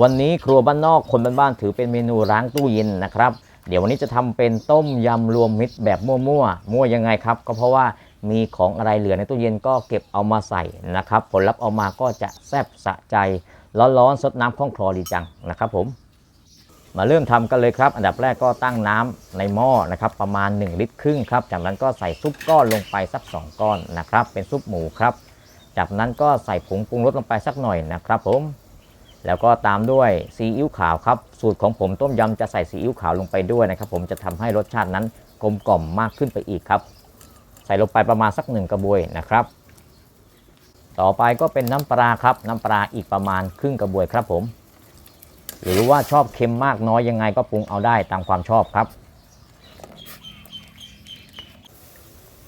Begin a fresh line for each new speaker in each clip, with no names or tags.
วันนี้ครัวบ้านนอกคนบ้านๆถือเป็นเมนูล้างตู้เย็นนะครับ เดี๋ยววันนี้จะทำเป็นต้มยำรวมมิตรแบบมั่วๆมั่วยังไงครับ ก็เพราะว่ามีของอะไรเหลือในตู้เย็นก็เก็บเอามาใส่นะครับ ผลลัพธ์ออกมาก็จะแซ่บสะใจร้อนๆซดน้ำคล่องคลอดีจังนะครับผม มาเริ่มทำกันเลยครับ อันดับแรกก็ตั้งน้ำในหม้อนะครับประมาณ 1 ลิตรครึ่งครับจากนั้นก็ใส่ซุปก้อนลงไปสัก 2 ก้อนนะครับ เป็นซุปหมูครับ จากนั้นก็ใส่ผงปรุงรสลงไปสักหน่อยนะครับผม แล้วก็ตามด้วยซีอิ๊วขาวครับ สูตรของผมต้มยำจะใส่ซีอิ๊วขาวลงไปด้วยนะครับ ผมจะทำให้รสชาตินั้นกลมกล่อมมากขึ้นไปอีกครับ ใส่ลงไปประมาณสักหนึ่งกระบวยนะครับ ต่อไปก็เป็นน้ำปลาครับ น้ำปลาอีกประมาณครึ่งกระบวยครับผม หรือว่าชอบเค็มมากน้อยยังไงก็ปรุงเอาได้ตามความชอบครับ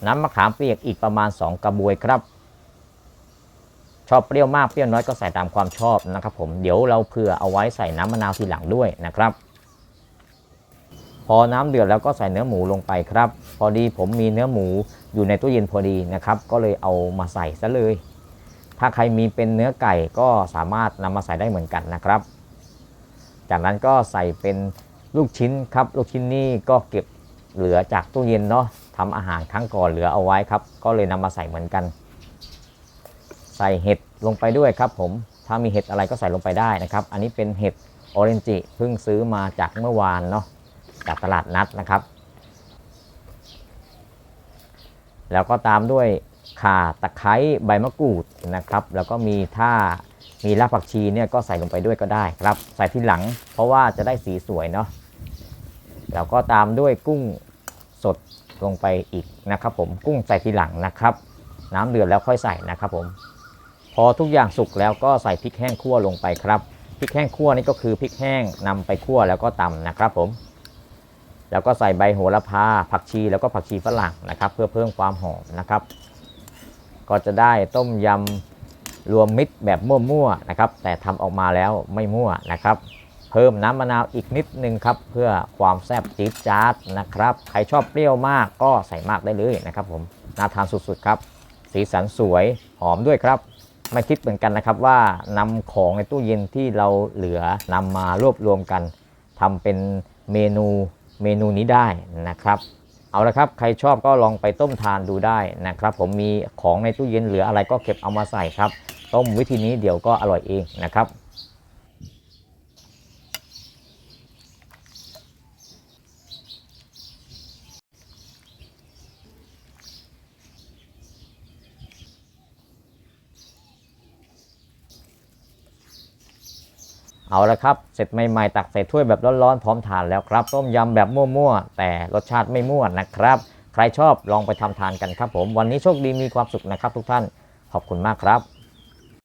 น้ำมะขามเปียกอีกประมาณ 2 กระบวยครับ ชอบเปรี้ยวมากเปรี้ยวน้อยก็ใส่ตามความชอบนะครับผมเดี๋ยวเราเผื่อเอาไว้ใส่น้ำมะนาวทีหลังด้วยนะครับ พอน้ำเดือดแล้วก็ใส่เนื้อหมูลงไปครับ พอดีผมมีเนื้อหมูอยู่ในตู้เย็นพอดีนะครับ ก็เลยเอามาใส่ซะเลย ถ้าใครมีเป็นเนื้อไก่ก็สามารถนำมาใส่ได้เหมือนกันนะครับ จากนั้นก็ใส่เป็นลูกชิ้นครับ ลูกชิ้นนี่ก็เก็บเหลือจากตู้เย็นเนาะทำอาหารครั้งก่อนเหลือเอาไว้ครับ ก็เลยนำมาใส่เหมือนกัน ใส่เห็ดลงไปด้วยครับผม ถ้ามีเห็ดอะไรก็ใส่ลงไปได้นะครับ อันนี้เป็นเห็ดออเรนจิเพิ่งซื้อมาจากเมื่อวานเนาะจากตลาดนัดนะครับ แล้วก็ตามด้วยข่าตะไคร้ใบมะกรูดนะครับ แล้วก็มีถ้ามีรากผักชีเนี่ยก็ใส่ลงไปด้วยก็ได้ครับ ใส่ทีหลัง เพราะว่าจะได้สีสวยเนาะแล้วก็ตามด้วยกุ้งสดลงไปอีกนะครับ ผมกุ้งใส่ทีหลังนะครับ น้ำเดือดแล้วค่อยใส่นะครับผม พอทุกอย่างสุกแล้วก็ใส่พริกแห้งคั่วลงไปครับพริกแห้งคั่วนี่ก็คือพริกแห้งนำไปคั่วแล้วก็ตำนะครับผม แล้วก็ใส่ใบโหระพาผักชีแล้วก็ผักชีฝรั่งนะครับ เพื่อเพิ่มความหอมนะครับ ก็จะได้ต้มยำรวมมิตรแบบมั่วๆนะครับ แต่ทำออกมาแล้วไม่มั่วนะครับ เพิ่มน้ำมะนาวอีกนิดนึงครับ เพื่อความแซ่บจี๊ดจ๊าดนะครับ ใครชอบเปรี้ยวมากก็ใส่มากได้เลยนะครับ ผมน่าทานสุดๆครับ สีสันสวยหอมด้วยครับ ไม่คิดเหมือนกันนะครับว่านำของในตู้เย็นที่เราเหลือนำมารวบรวมกันทำเป็นเมนูเมนูนี้ได้นะครับ เอาละครับใครชอบก็ลองไปต้มทานดูได้นะครับ ผมมีของในตู้เย็นเหลืออะไรก็เก็บเอามาใส่ครับ ต้มวิธีนี้เดี๋ยวก็อร่อยเองนะครับ เอาละครับ เสร็จใหม่ๆ ตักใส่ถ้วยแบบร้อนๆ พร้อมทานแล้วครับ ต้มยำแบบมั่วๆ แต่รสชาติไม่มั่วนะครับ ใครชอบลองไปทำทานกันครับผม วันนี้โชคดีมีความสุขนะครับทุกท่าน ขอบคุณมากครับ